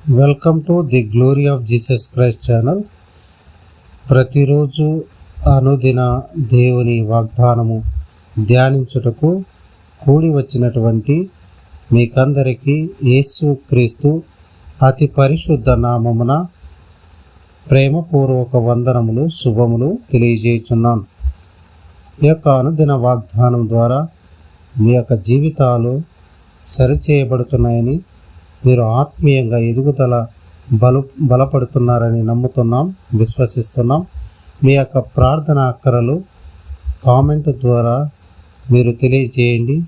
Welcome to the glory of Jesus Christ channel ప్రతిరోజు అనుదిన దేవుని వాగ్దానము ధ్యానించుటకు కూడి వచ్చినటువంటి మీకందరికీ యేసు క్రీస్తు అతి పరిశుద్ధ నామమున ప్రేమపూర్వక వందనములు శుభములు తెలియజేయుచున్నాను. ఈ యొక్క అనుదిన వాగ్దానం ద్వారా మీ యొక్క జీవితాలు సరిచేయబడుతున్నాయని మీరు ఆత్మీయంగా ఎదుగుదల బలు బలపడుతున్నారని నమ్ముతున్నాం విశ్వసిస్తున్నాం. మీ యొక్క ప్రార్థన అక్కరలు కామెంట్ ద్వారా మీరు తెలియజేయండి.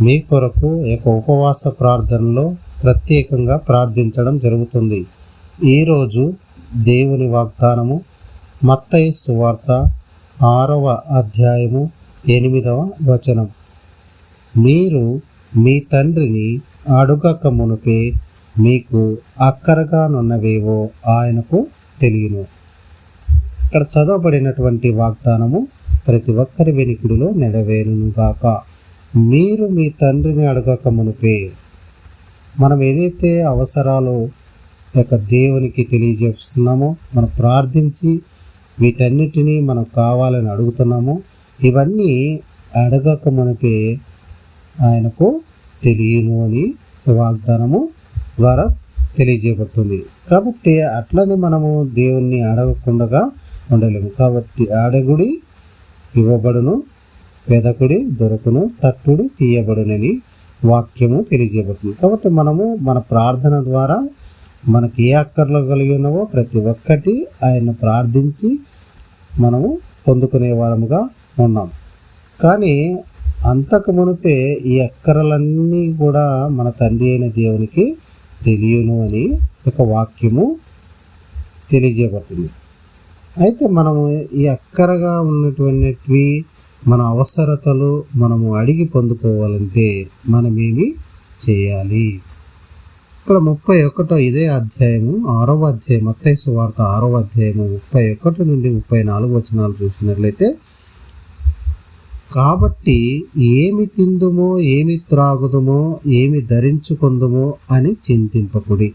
మీ కొరకు యొక్క ఉపవాస ప్రార్థనలో ప్రత్యేకంగా ప్రార్థించడం జరుగుతుంది. ఈరోజు దేవుని వాగ్దానము మత్తయి సువార్త ఆరవ అధ్యాయము ఎనిమిదవ వచనం. మీరు మీ తండ్రిని అడుగక మునుపే మీకు అక్కరగానున్నవేవో ఆయనకు తెలియను. ఇక్కడ చదవబడినటువంటి వాగ్దానము ప్రతి ఒక్కరి వెనుకుడిలో నెరవేరునుగాక. మీరు మీ తండ్రిని అడగక మునుపే. మనం ఏదైతే అవసరాలు యొక్క దేవునికి తెలియజేస్తున్నామో మనం ప్రార్థించి వీటన్నిటినీ మనం కావాలని అడుగుతున్నామో ఇవన్నీ అడగక మునిపే ఆయనకు తెలియను అని వాగ్దానము ద్వారా తెలియజేయబడుతుంది. కాబట్టి అట్లనే మనము దేవుణ్ణి అడగకుండా ఉండలేము. కాబట్టి అడగుడి ఇవ్వబడును వెదకుడి దొరకును తట్టుడి తీయబడునని వాక్యము తెలియజేయబడుతుంది. కాబట్టి మనము మన ప్రార్థన ద్వారా మనకి ఏ అక్కర్లు కలిగి ఉన్నావో ప్రతి ఒక్కటి ఆయన ప్రార్థించి మనము పొందుకునే వారముగా ఉన్నాం. కానీ అంతకు మునిపే ఈ అక్కరలన్నీ కూడా మన తండ్రి అయిన దేవునికి తెలియను అని ఒక వాక్యము తెలియజేయబడుతుంది. అయితే మనము ఈ అక్కరగా ఉన్నటువంటివి మన అవసరతలు మనము అడిగి పొందుకోవాలంటే మనమేమి చేయాలి? ఇక్కడ ముప్పై ఒకటో ఇదే అధ్యాయము ఆరవ అధ్యాయం అత్తైసు వార్త ఆరవ అధ్యాయము ముప్పై ఒకటి నుండి ముప్పై నాలుగు వచనాలు చూసినట్లయితే కాబట్టి ఏమి తిందుమో ఏమి త్రాగుదుమో ఏమి ధరించుకుందుమో అని చింతింపకుడి.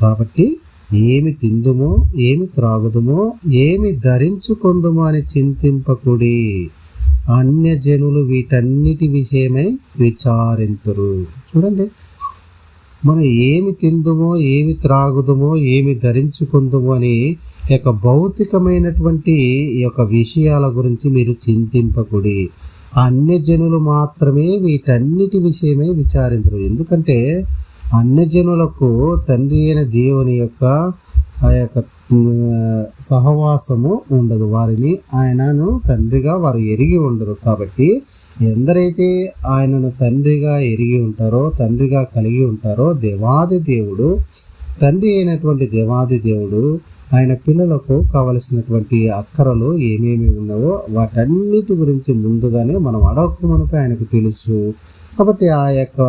కాబట్టి ఏమి తిందుమో ఏమి త్రాగుదుమో ఏమి ధరించుకుందుమో అని చింతింపకుడి అన్యజనులు వీటన్నిటి విషయమై విచారింతురు. చూడండి మనం ఏమి తిందుమో ఏమి త్రాగుదుమో ఏమి ధరించుకుందుమో అని యొక్క భౌతికమైనటువంటి ఈ యొక్క విషయాల గురించి మీరు చింతింపకుడి. అన్యజనులు మాత్రమే వీటన్నిటి విషయమే విచారించరు ఎందుకంటే అన్యజనులకు తండ్రి అయిన దేవుని యొక్క ఆ యొక్క సహవాసము ఉండదు. వారిని ఆయనను తండ్రిగా వారు ఎరిగి ఉండరు. కాబట్టి ఎందరైతే ఆయనను తండ్రిగా ఎరిగి ఉంటారో తండ్రిగా కలిగి ఉంటారో దేవాది దేవుడు తండ్రి అయినటువంటి దేవాది దేవుడు ఆయన పిల్లలకు కావలసినటువంటి అక్కరలు ఏమేమి ఉన్నావో వాటన్నిటి గురించి ముందుగానే మనం అడగకమునిపై ఆయనకు తెలుసు. కాబట్టి ఆ యొక్క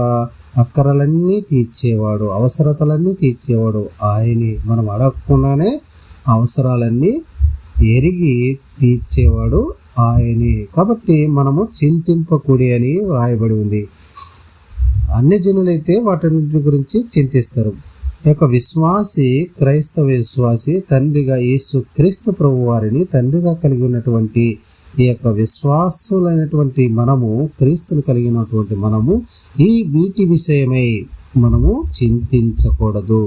అక్కరలన్నీ తీర్చేవాడు అవసరతలన్నీ తీర్చేవాడు ఆయనే. మనం అడగకుండానే అవసరాలన్నీ ఎరిగి తీర్చేవాడు ఆయనే. కాబట్టి మనము చింతింపకూడి అని వ్రాయబడి ఉంది. అన్ని జనులైతే వాటన్నింటి గురించి చింతిస్తారు. యొక్క విశ్వాసి క్రైస్తవ విశ్వాసి తండ్రిగా యేసు క్రీస్తు ప్రభు వారిని తండ్రిగా కలిగి ఉన్నటువంటి ఈ యొక్క విశ్వాసులైనటువంటి మనము క్రీస్తును కలిగినటువంటి మనము ఈ వీటి విషయమై మనము చింతించకూడదు.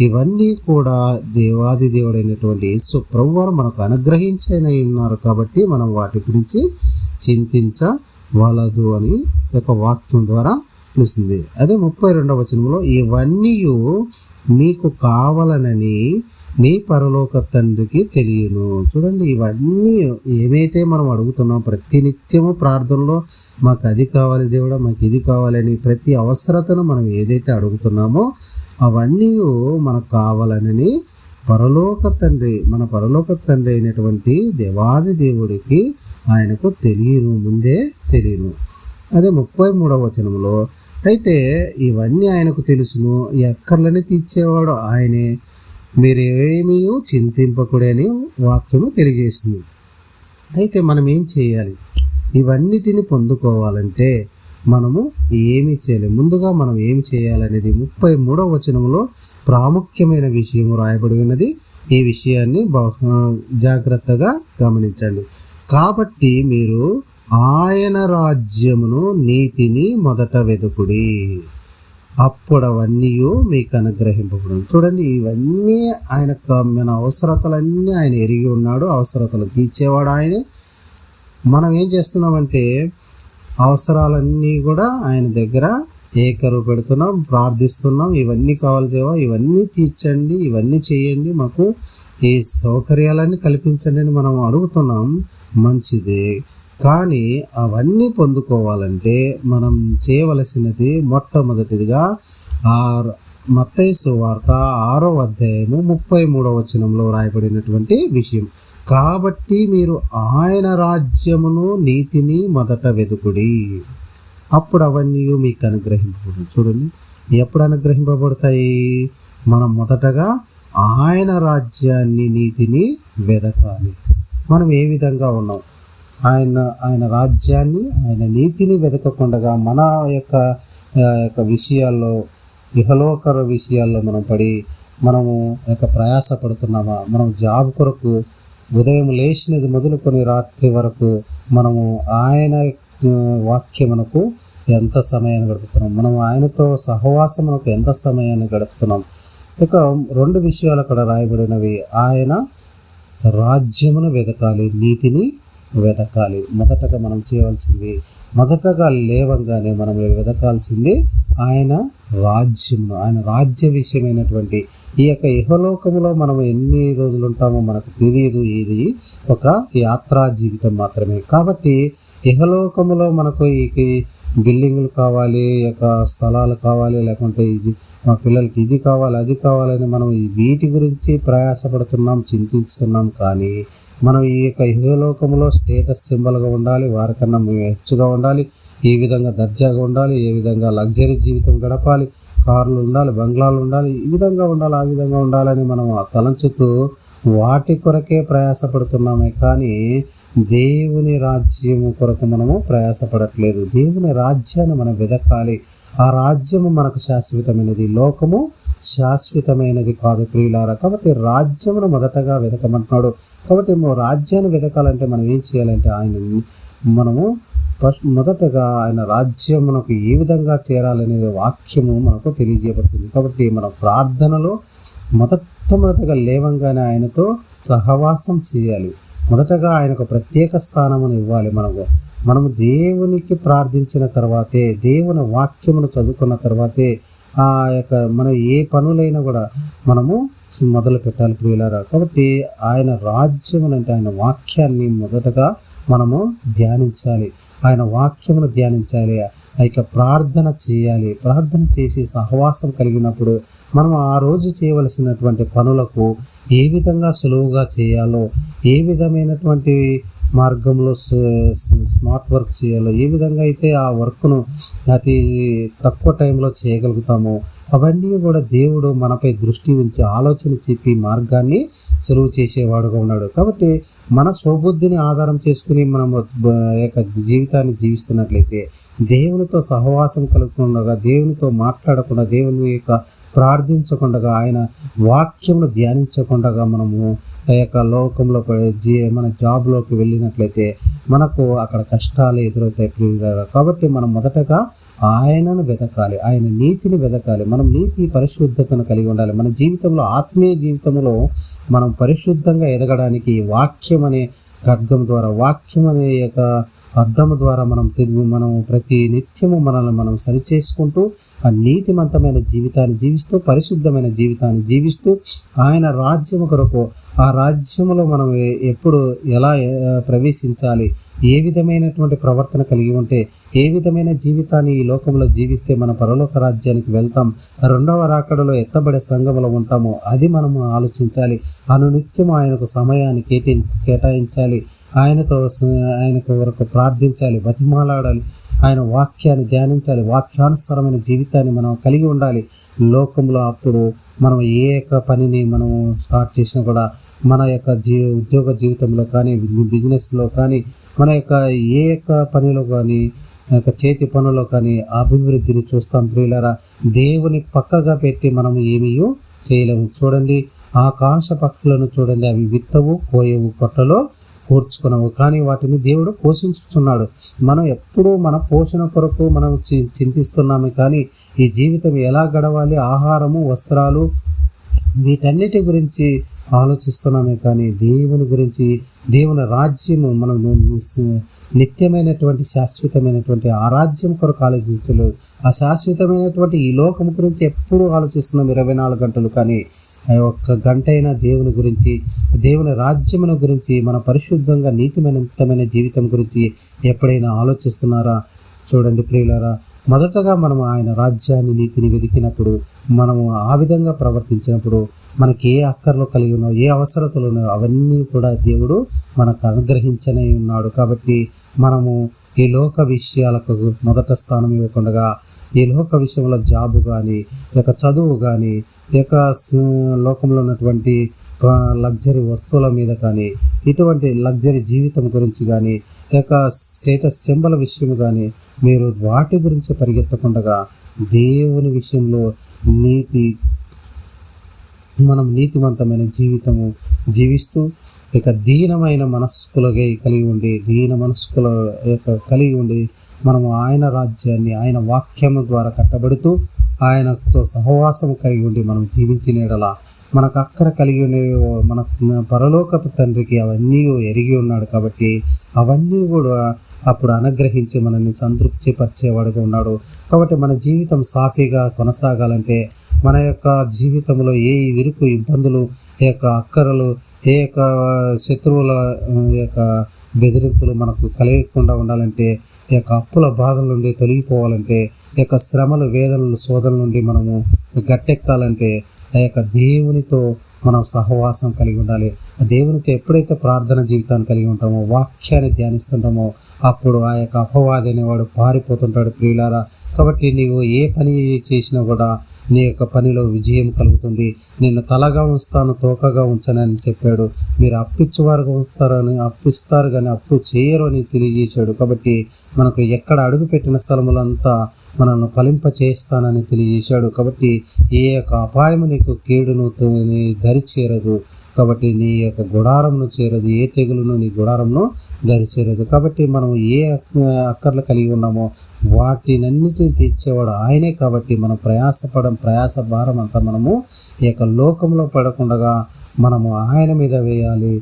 ఇవన్నీ కూడా దేవాది దేవుడైనటువంటి యేసు ప్రభు వారు మనకు అనుగ్రహించని ఉన్నారు కాబట్టి మనం వాటి గురించి చింతించవలదు అని యొక్క వాక్యం ద్వారా పిలుస్తుంది అదే ముప్పై రెండవ వచనంలో ఇవన్నీ మీకు కావాలనని మీ పరలోక తండ్రికి తెలియను. చూడండి ఇవన్నీ ఏమైతే మనం అడుగుతున్నాం ప్రతి నిత్యము ప్రార్థనలో మాకు అది కావాలి దేవుడా మాకు ఇది కావాలని ప్రతి అవసరతను మనం ఏదైతే అడుగుతున్నామో అవన్నీ మనకు కావాలనని పరలోక తండ్రి మన పరలోక తండ్రి అయినటువంటి దేవాది దేవుడికి ఆయనకు తెలియను ముందే తెలియను. అదే ముప్పై మూడవ వచనంలో అయితే ఇవన్నీ ఆయనకు తెలుసును. ఎక్కర్లని తీర్చేవాడు ఆయనే. మీరేమీ చింతింపకుడని వాక్యము తెలియజేస్తుంది. అయితే మనం ఏం చేయాలి? ఇవన్నిటిని పొందుకోవాలంటే మనము ఏమి చేయాలి? ముందుగా మనం ఏమి చేయాలనేది ముప్పై మూడవ వచనంలో ప్రాముఖ్యమైన విషయం రాయబడి ఉన్నది. ఈ విషయాన్ని బహు జాగ్రత్తగా గమనించండి. కాబట్టి మీరు ఆయన రాజ్యమును నీతిని మొదట వెతుకుడి అప్పుడు అవన్నీ మీకు అనుగ్రహింపబడు చూడండి ఇవన్నీ ఆయన క- మన అవసరతలన్నీ ఆయన ఎరిగి ఉన్నాడు. అవసరతలు తీర్చేవాడు ఆయనే. మనం ఏం చేస్తున్నామంటే అవసరాలన్నీ కూడా ఆయన దగ్గర ఏకరు పెడుతున్నాం ప్రార్థిస్తున్నాం. ఇవన్నీ కావాలి దేవా ఇవన్నీ తీర్చండి ఇవన్నీ చేయండి. మాకు ఈ సౌకర్యాలన్నీ కల్పించండి అని మనం అడుగుతున్నాం. మంచిది. కానీ అవన్నీ పొందుకోవాలంటే మనం చేయవలసినది మొట్టమొదటిదిగా ఆ మత్తయి వార్త ఆరో అధ్యాయము ముప్పై మూడవ వచనంలో రాయబడినటువంటి విషయం. కాబట్టి మీరు ఆయన రాజ్యమును నీతిని మొదట వెతుకుడి అప్పుడు అవన్నీ మీకు అనుగ్రహింపబడు చూడండి ఎప్పుడు అనుగ్రహింపబడతాయి? మనం మొదటగా ఆయన రాజ్యాన్ని నీతిని వెదకాలి. మనం ఏ విధంగా ఉన్నాం? ఆయన ఆయన రాజ్యాన్ని ఆయన నీతిని వెతకకుండా మన యొక్క యొక్క విషయాల్లో ఇహలోకర విషయాల్లో మనం పడి మనము యొక్క ప్రయాసపడుతున్నామా? మనం జాబ్ కొరకు ఉదయం లేచినది మొదలుకొని రాత్రి వరకు మనము ఆయన వాక్యమునకు ఎంత సమయాన్ని గడుపుతున్నాం? మనం ఆయనతో సహవాసమునకు ఎంత సమయాన్ని గడుపుతున్నాం? ఇక రెండు విషయాలు అక్కడ రాయబడినవి. ఆయన రాజ్యమును వెతకాలి నీతిని వెతకాలి మొదటగా మనం చేయవలసింది మొదటగా లేవంగానే మనం వెతకాల్సింది ఆయన రాజ్యమును ఆయన రాజ్య విషయమైనటువంటి ఈ యొక్క ఇహలోకములో మనం ఎన్ని రోజులు ఉంటామో మనకు తెలియదు. ఇది ఒక యాత్రా జీవితం మాత్రమే. కాబట్టి ఇహలోకములో మనకు ఈ బిల్డింగులు కావాలి ఈ యొక్క స్థలాలు కావాలి లేకుంటే ఇది మా పిల్లలకి ఇది కావాలి అది కావాలని మనం ఈ వీటి గురించి ప్రయాసపడుతున్నాం చింతిస్తున్నాం. కానీ మనం ఈ యొక్క ఇహలోకంలో స్టేటస్ సింబల్గా ఉండాలి వారికన్నా మేము హెచ్చుగా ఉండాలి ఈ విధంగా దర్జాగా ఉండాలి ఏ విధంగా లగ్జరీ జీవితం గడపాలి. కార్లు ఉండాలి బంగ్లాలు ఉండాలి ఈ విధంగా ఉండాలి ఆ విధంగా ఉండాలని మనం తలంచుతూ వాటి కొరకే ప్రయాసపడుతున్నామే కానీ దేవుని రాజ్యము కొరకు మనము ప్రయాసపడట్లేదు. దేవుని రాజ్యాన్ని మనం వెదకాలి. ఆ రాజ్యము మనకు శాశ్వతమైనది. లోకము శాశ్వతమైనది కాదు ప్రియులారా. కాబట్టి రాజ్యమును మొదటగా వెతకమంటున్నాడు కాబట్టి రాజ్యాన్ని వెతకాలంటే మనం ఏం చేయాలంటే ఆయన మనము మొదటగా ఆయన రాజ్యమునకు ఏ విధంగా చేరాలనేది వాక్యము మనకు తెలియజేయబడుతుంది. కాబట్టి మన ప్రార్థనలో మొదటమొదటగా లేవంగానే ఆయనతో సహవాసం చేయాలి. మొదటగా ఆయనకు ప్రత్యేక స్థానమును ఇవ్వాలి మనకు. మనము దేవునికి ప్రార్థించిన తర్వాతే దేవుని వాక్యమును చదువుకున్న తర్వాతే ఆ యొక్క మనం ఏ పనులైనా కూడా మనము మొదలు పెట్టాలి ప్రియులారా కాబట్టి ఆయన రాజ్యం అంటే ఆయన వాక్యాన్ని మొదటగా మనము ధ్యానించాలి. ఆయన వాక్యమును ధ్యానించాలి. ఆ యొక్క ప్రార్థన చేయాలి. ప్రార్థన చేసి సహవాసం కలిగినప్పుడు మనం ఆ రోజు చేయవలసినటువంటి పనులకు ఏ విధంగా సులువుగా చేయాలో ఏ విధమైనటువంటి మార్గంలో స్మార్ట్ వర్క్ చేయాలో ఏ విధంగా అయితే ఆ వర్క్ను అతి తక్కువ టైంలో చేయగలుగుతామో అవన్నీ కూడా దేవుడు మనపై దృష్టి ఉంచి ఆలోచన చెప్పి మార్గాన్ని సులువు చేసేవాడుగా ఉన్నాడు. కాబట్టి మన స్వబుద్ధిని ఆధారం చేసుకుని మనం యొక్క జీవితాన్ని జీవిస్తున్నట్లయితే దేవునితో సహవాసం కలుగుతుండగా దేవునితో మాట్లాడకుండా దేవుని యొక్క ప్రార్థించకుండా ఆయన వాక్యమును ధ్యానించకుండా మనము ఆ యొక్క లోకంలో పడే జీ మన జాబ్లోకి వెళ్ళినట్లయితే మనకు అక్కడ కష్టాలు ఎదురవుతాయి కాబట్టి మనం మొదటగా ఆయనను వెతకాలి. ఆయన నీతిని వెతకాలి. మనం నీతి పరిశుద్ధతను కలిగి ఉండాలి. మన జీవితంలో ఆత్మీయ జీవితంలో మనం పరిశుద్ధంగా ఎదగడానికి వాక్యం అనే ఖడ్గం ద్వారా వాక్యం అనే యొక్క అర్థం ద్వారా మనం తిరిగి మనం ప్రతి నిత్యము మనల్ని మనం సరిచేసుకుంటూ ఆ నీతిమంతమైన జీవితాన్ని జీవిస్తూ పరిశుద్ధమైన జీవితాన్ని జీవిస్తూ ఆయన రాజ్యము కొరకు ఆ రాజ్యములో మనం ఎప్పుడు ఎలా ప్రవేశించాలి ఏ విధమైనటువంటి ప్రవర్తన కలిగి ఉంటే ఏ విధమైన జీవితాన్ని ఈ లోకంలో జీవిస్తే మన పరలోక రాజ్యానికి వెళ్తాం రెండవ రాకడలో ఎత్తబడే సంఘములో ఉంటామో అది మనము ఆలోచించాలి. అనునిత్యం ఆయనకు సమయాన్ని కేటి కేటాయించాలి. ఆయనతో ఆయనకు వరకు ప్రార్థించాలి బతిమాలాడాలి. ఆయన వాక్యాన్ని ధ్యానించాలి. వాక్యానుసారమైన జీవితాన్ని మనం కలిగి ఉండాలి. లోకంలో అప్పుడు మనం ఏ యొక్క పనిని మనం స్టార్ట్ చేసినా కూడా మన యొక్క జీ ఉద్యోగ జీవితంలో కానీ బిజినెస్లో కానీ మన యొక్క ఏ యొక్క పనిలో కానీ యొక్క చేతి పనులు కానీ అభివృద్ధిని చూస్తాం ప్రియులరా. దేవుని పక్కగా పెట్టి మనం ఏమీ చేయలేము. చూడండి ఆకాశ పక్షులను చూడండి అవి విత్తవు కోయవు కొట్టలో కూర్చుకున్నాము కానీ వాటిని దేవుడు పోషించుతున్నాడు మనం ఎప్పుడూ మన పోషణ కొరకు మనం చి- చింతిస్తున్నాము కానీ ఈ జీవితం ఎలా గడవాలి? ఆహారము వస్త్రాలు వీటన్నిటి గురించి ఆలోచిస్తున్నామే కానీ దేవుని గురించి దేవుని రాజ్యము మనం నిత్యమైనటువంటి శాశ్వతమైనటువంటి ఆ రాజ్యం కొరకు ఆలోచించలేదు ఆ శాశ్వతమైనటువంటి ఈ లోకం గురించి ఎప్పుడు ఆలోచిస్తున్నాం ఇరవై నాలుగు గంటలు. కానీ ఆ ఒక్క గంట అయినా దేవుని గురించి దేవుని రాజ్యమును గురించి మన పరిశుద్ధంగా నీతిమైనమైన జీవితం గురించి ఎప్పుడైనా ఆలోచిస్తున్నారా? చూడండి ప్రియులారా మొదటగా మనం ఆయన రాజ్యాన్ని నీతిని వెతికినప్పుడు మనము ఆ విధంగా ప్రవర్తించినప్పుడు మనకి ఏ అక్కర్లు కలిగి ఉన్నాయో ఏ అవసరతలు ఉన్నాయో అవన్నీ కూడా దేవుడు మనకు అనుగ్రహించనే ఉన్నాడు. కాబట్టి మనము ఈ లోక విషయాలకు మొదట స్థానం ఇవ్వకుండా ఈ లోక విషయంలో జాబు కానీ లేక చదువు కానీ లేక లోకంలో ఉన్నటువంటి లగ్జరీ వస్తువుల మీద కానీ ఇటువంటి లగ్జరీ జీవితం గురించి కానీ లేక స్టేటస్ చెంబల విషయం కానీ మీరు వాటి గురించి పరిగెత్తకుండా దేవుని విషయంలో నీతి మనం నీతివంతమైన జీవితము జీవిస్తూ ఇక దీనమైన మనస్కులగా కలిగి ఉండి దీన మనస్కుల యొక్క కలిగి ఉండి మనము ఆయన రాజ్యాన్ని ఆయన వాక్యము ద్వారా కట్టబడుతూ ఆయనతో సహవాసం కలిగి ఉండి మనం జీవించినడలా మనకు అక్కర కలిగి ఉండే మన పరలోకపు తండ్రికి అవన్నీ ఎరిగి ఉన్నాడు కాబట్టి అవన్నీ కూడా అప్పుడు అనుగ్రహించి మనల్ని సంతృప్తి పరిచేవాడుగా ఉన్నాడు. కాబట్టి మన జీవితం సాఫీగా కొనసాగాలంటే మన యొక్క జీవితంలో ఏ విరుకు ఇబ్బందులు ఈ యొక్క అక్కరలు ఏ యొక్క శత్రువుల యొక్క బెదిరింపులు మనకు కలిగకుండా ఉండాలంటే ఈ యొక్క అప్పుల బాధల నుండి తొలగిపోవాలంటే ఈ యొక్క శ్రమలు వేదనలు శోధనల నుండి మనము గట్టెక్కాలంటే ఆ యొక్క దేవునితో మనం సహవాసం కలిగి ఉండాలి. ఆ దేవునితో ఎప్పుడైతే ప్రార్థన జీవితాన్ని కలిగి ఉంటామో వాక్యాన్ని ధ్యానిస్తుంటామో అప్పుడు ఆ యొక్క అపవాది అనేవాడు పారిపోతుంటాడు ప్రియులారా. కాబట్టి నీవు ఏ పని చేసినా కూడా నీ యొక్క పనిలో విజయం కలుగుతుంది. నిన్ను తలగా ఉంచుతాను తోకగా ఉంచనని చెప్పాడు. మీరు అప్పిచ్చేవారుగా ఉంచుతారని అప్పిస్తారు కానీ అప్పు చేయరు అని తెలియజేశాడు. కాబట్టి మనకు ఎక్కడ అడుగు పెట్టిన స్థలములంతా మనల్ని ఫలింప చేస్తానని తెలియజేశాడు. కాబట్టి ఏ యొక్క అపాయము నీకు కీడును దరి చేరదు కాబట్టి నీ యొక్క గుడారంను చేరదు. ఏ తెగులును నీ గుడారంను దరి చేరదు కాబట్టి మనం ఏ అక్కర్లు కలిగి ఉన్నామో వాటినన్నిటిని తీర్చేవాడు ఆయనే. కాబట్టి మనం ప్రయాసపడం ప్రయాస భారం అంతా మనము ఈ యొక్క లోకంలో పడకుండా మనము ఆయన మీద వేయాలి.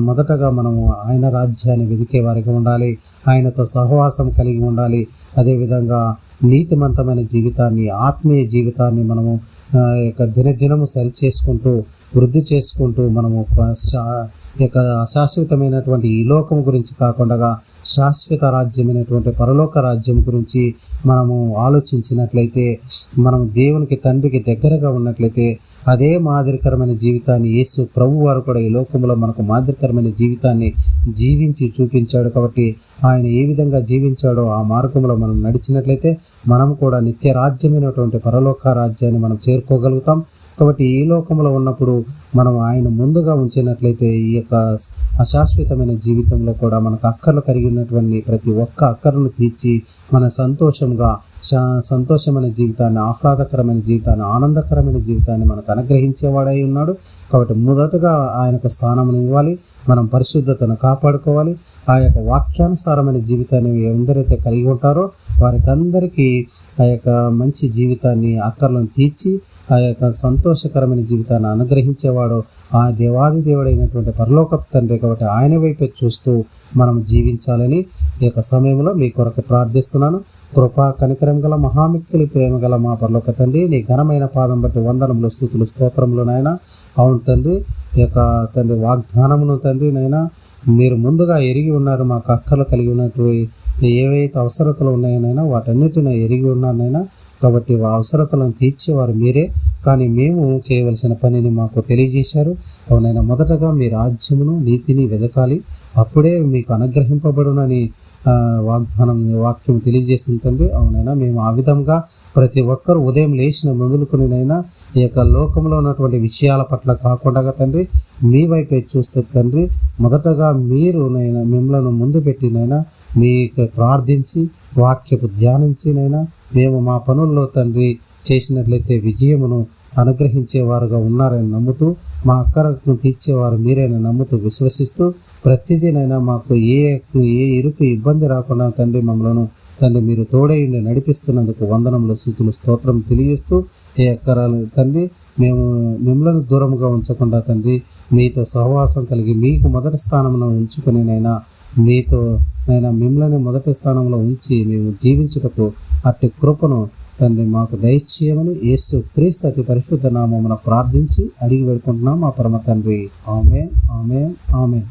మొదటగా మనము ఆయన రాజ్యాన్ని వెదికే వారికి ఉండాలి. ఆయనతో సహవాసం కలిగి ఉండాలి. అదేవిధంగా నీతిమంతమైన జీవితాన్ని ఆత్మీయ జీవితాన్ని మనము ఆ, యొక్క దినదినము సరి చేసుకుంటూ వృద్ధి చేసుకుంటూ మనము శా- యొక్క అశాశ్వతమైనటువంటి ఈ లోకం గురించి కాకుండా శాశ్వత రాజ్యమైనటువంటి పరలోక రాజ్యం గురించి మనము ఆలోచించినట్లయితే మనం దేవునికి తండ్రికి దగ్గరగా ఉన్నట్లయితే అదే మాదిరికరమైన జీవితాన్ని యేసు ప్రభు వారు కూడా ఈ లోకంలో మనకు మాదిరికరమైన జీవితాన్ని జీవించి చూపించాడు కాబట్టి ఆయన ఏ విధంగా జీవించాడో ఆ మార్గంలో మనం నడిచినట్లయితే మనం కూడా నిత్య రాజ్యమైనటువంటి పరలోక రాజ్యాన్ని మనం చేరుకోగలుగుతాం. కాబట్టి ఈ లోకంలో ఉన్నప్పుడు మనం ఆయన ముందుగా ఉంచినట్లయితే ఈ యొక్క అశాశ్వతమైన జీవితంలో కూడా మనకు అక్కర్లు కలిగి ఉన్నటువంటి ప్రతి ఒక్క అక్కర్లు తీర్చి మన సంతోషంగా సంతోషమైన జీవితాన్ని ఆహ్లాదకరమైన జీవితాన్ని ఆనందకరమైన జీవితాన్ని మనకు అనుగ్రహించేవాడై ఉన్నాడు. కాబట్టి మొదటగా ఆయనకు స్థానం ఇవ్వాలి. మనం పరిశుద్ధతను కాపాడుకోవాలి. ఆ యొక్క వాక్యానుసారమైన జీవితాన్ని ఎందరైతే కలిగి ఉంటారో వారికి అందరికీ ఆ యొక్క మంచి జీవితాన్ని అక్కర్లను తీర్చి ఆ యొక్క సంతోషకరమైన జీవితాన్ని అనుగ్రహించేవాడు ఆ దేవాది దేవుడైనటువంటి పరలోక తండ్రి కాబట్టి ఆయన వైపే చూస్తూ మనం జీవించాలని ఈ యొక్క సమయంలో మీ కొరకు ప్రార్థిస్తున్నాను. కృపా కనికరం గల మహామిక్కిలి ప్రేమ గల మా పరలోక తండ్రి నీ ఘనమైన పాదం బట్టి వందనములు స్థుతులు స్తోత్రములు నాయన. అవును తండ్రి ఈ యొక్క తండ్రి వాగ్దానమును తండ్రి నైనా మీరు ముందుగా ఎరిగి ఉన్నారు మాకు అక్కలు కలిగి ఉన్నటువంటి ఏవైతే అవసరతలు ఉన్నాయనైనా వాటన్నిటిని ఎరిగి ఉన్నానైనా కాబట్టి ఆ అవసరతలను తీర్చేవారు మీరే. కానీ మేము చేయవలసిన పనిని మాకు తెలియజేశారు. అవునైనా మొదటగా మీ రాజ్యమును నీతిని వెదకాలి. అప్పుడే మీకు అనుగ్రహింపబడునని వాగ్దానం వాక్యం తెలియజేస్తుంది తండ్రి. అవునైనా మేము ఆ విధంగా ప్రతి ఒక్కరు ఉదయం లేచిన మొదలుకునినైనా ఈ యొక్క లోకంలో ఉన్నటువంటి విషయాల పట్ల కాకుండా తండ్రి మీ వైపే చూస్తే తండ్రి మొదటగా మీరు నైనా మిమ్మల్ని ముందు పెట్టినైనా మీకు ప్రార్థించి వాక్యపు ధ్యానించినైనా మేము మా పనుల్లో తండ్రి చేసినట్లయితే విజయమును అనుగ్రహించేవారుగా ఉన్నారని నమ్ముతూ మా అక్కరకు తీర్చేవారు మీరైనా నమ్ముతూ విశ్వసిస్తూ ప్రతిదీనైనా మాకు ఏ ఏ ఇరుకు ఇబ్బంది రాకుండా తండ్రి మమ్మలను తండ్రి మీరు తోడైండి నడిపిస్తున్నందుకు వందనములు స్థుతులు స్తోత్రం తెలియజేస్తూ ఏ అక్కరాలు తండ్రి మేము మిమ్మల్ని దూరంగా ఉంచకుండా తండ్రి మీతో సహవాసం కలిగి మీకు మొదటి స్థానంలో ఉంచుకుని నైనా మీతో నైనా మిమ్మల్ని మొదటి స్థానంలో ఉంచి మేము జీవించుటకు అట్టి కృపను తండ్రి మాకు దయచేయమని యేసు క్రీస్తు అతి పరిశుద్ధ నామమున ప్రార్థించి అడిగి పెడుకుంటున్నాం మా పరమ తండ్రి. ఆమె ఆమె ఆమె